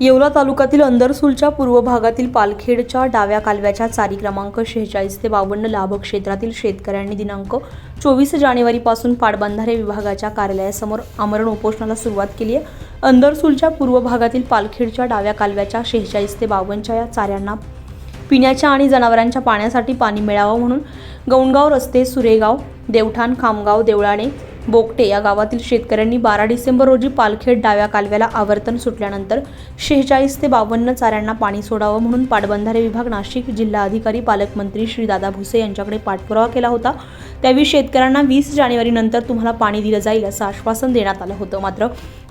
येवला तालुक्यातील अंदरसूलच्या पूर्व भागातील पालखेडच्या डाव्या कालव्याच्या चारी क्रमांक शेहेचाळीस ते बावन्न लाभ क्षेत्रातील शेतकऱ्यांनी दिनांक चोवीस जानेवारीपासून पाटबंधारे विभागाच्या कार्यालयासमोर आमरण उपोषणाला सुरुवात केली आहे. अंदरसूलच्या पूर्व भागातील पालखेडच्या डाव्या कालव्याच्या शेहेचाळीस ते बावन्नच्या या चाऱ्यांना पिण्याच्या आणि जनावरांच्या पाण्यासाठी पाणी मिळावं म्हणून गौणगाव रस्ते सुरेगाव देवठाण खामगाव देवळाणे बोगटे या गावातील शेतकऱ्यांनी बारा डिसेंबर रोजी पालखेड डाव्या कालव्याला आवर्तन सुटल्यानंतर शेहेचाळीस ते बावन्न चाऱ्यांना पाणी सोडावं म्हणून पाटबंधारे विभाग नाशिक जिल्हा अधिकारी पालकमंत्री श्री दादा भुसे यांच्याकडे पाठपुरावा केला होता. त्यावेळी शेतकऱ्यांना वीस जानेवारीनंतर तुम्हाला पाणी दिलं जाईल असं आश्वासन देण्यात आलं होतं. मात्र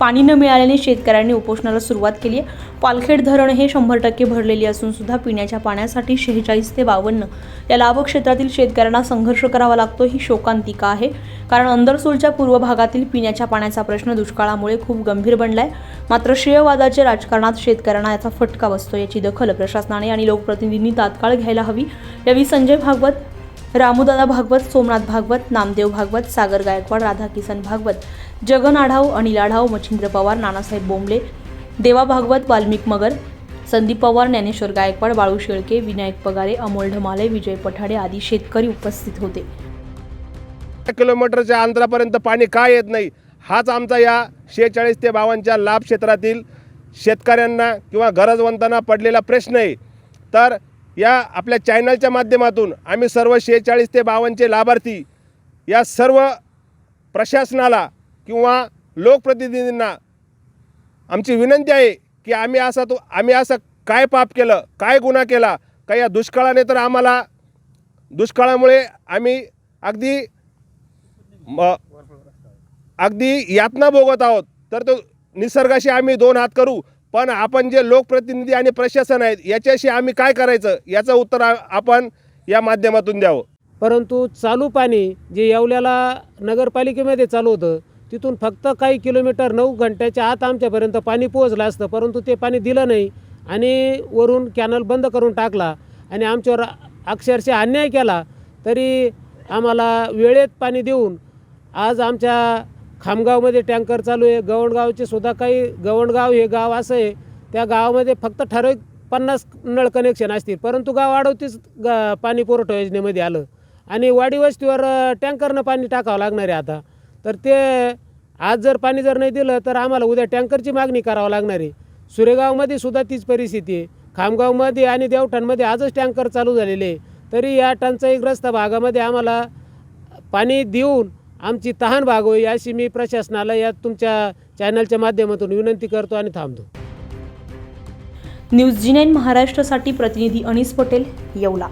पाणी न मिळाल्याने शेतकऱ्यांनी उपोषणाला सुरुवात केली आहे. पालखेड धरण हे शंभर टक्के भरलेली असून सुद्धा पिण्याच्या पाण्यासाठी शेहेचाळीस ते बावन्न या लाभ क्षेत्रातील शेतकऱ्यांना संघर्ष करावा लागतो ही शोकांतिका आहे. कारण अंदरसूलच्या पूर्व भागातील पिण्याच्या पाण्याचा प्रश्न दुष्काळामुळे खूप गंभीर बनलाय. मात्र श्रेयवादाच्या राजकारणात शेतकऱ्यांना याचा फटका बसतो याची दखल प्रशासनाने आणि लोकप्रतिनिधींनी तात्काळ घ्यायला हवी. यावेळी संजय भागवत रामूदादा भागवत सोमनाथ भागवत नामदेव भागवत सागर गायकवाड राधाकिसन भागवत जगन आढाव अनिल आढाव मच्छिंद्र पवार नानासाहेब बोंबले देवा भागवत वाल्मिक मगर संदीप पवार ज्ञानेश्वर गायकवाड बाळू शेळके विनायक पगारे अमोल ढमाले विजय पठाडे आदी शेतकरी उपस्थित होते. किलोमीटरच्या अंतरापर्यंत पाणी का येत नाही? हाच आमचा या शेहेचाळीस ते बावनच्या लाभ क्षेत्रातील शेतकऱ्यांना किंवा गरजवंतांना पडलेला प्रश्न आहे. तर या आपल्या चॅनलच्या माध्यमातून आम्ही सर्व शेहेचाळीस ते बावनचे लाभार्थी या सर्व प्रशासनाला किंवा लोकप्रतिनिधींना आमची विनंती आहे की आम्ही असा तो आम्ही असं काय पाप केलं काय गुन्हा केला का या दुष्काळाने तर आम्हाला दुष्काळामुळे आम्ही अगदी अगदी यातना भोगत आहोत. तर तो निसर्गाशी आम्ही दोन हात करू. पण आपण जे लोकप्रतिनिधी आणि प्रशासन आहेत याच्याशी आम्ही काय करायचं? याचं उत्तर आपण या माध्यमातून द्यावं. परंतु चालू पाणी जे येवल्याला नगरपालिकेमध्ये चालू होतं तिथून फक्त काही किलोमीटर नऊ घंट्याच्या आत आमच्यापर्यंत पाणी पोहोचलं असतं परंतु ते पाणी दिलं नाही आणि वरून कॅनल बंद करून टाकला आणि आमच्यावर अक्षरशः अन्याय केला. तरी आम्हाला वेळेत पाणी देऊन आज आमच्या खामगावमध्ये टँकर चालू आहे गवणगावचे सुद्धा काही गवणगाव हे गाव असं आहे त्या गावामध्ये फक्त ठराविक पन्नास नळ कनेक्शन असतील परंतु गाव वाढवतीच ग पाणी पुरवठा योजनेमध्ये आलं. आणि वाडी वस्तीवर टँकरनं पाणी टाकावं लागणार आहे आता. तर ते आज जर पाणी जर नाही दिलं तर आम्हाला उद्या टँकरची मागणी करावं लागणार आहे. सुरेगावमध्ये सुद्धा तीच परिस्थिती आहे. खामगावमध्ये आणि देवठाणमध्ये आजच टँकर चालू झालेले आहे. तरी या टंचाईग्रस्त भागामध्ये आम्हाला पाणी देऊन आमची तहान भागवावी अशी मी प्रशासनाला या तुमच्या चॅनलच्या माध्यमातून विनंती करतो आणि थांबतो. न्यूज जी नाईन महाराष्ट्रासाठी प्रतिनिधी अनिस पटेल येवला.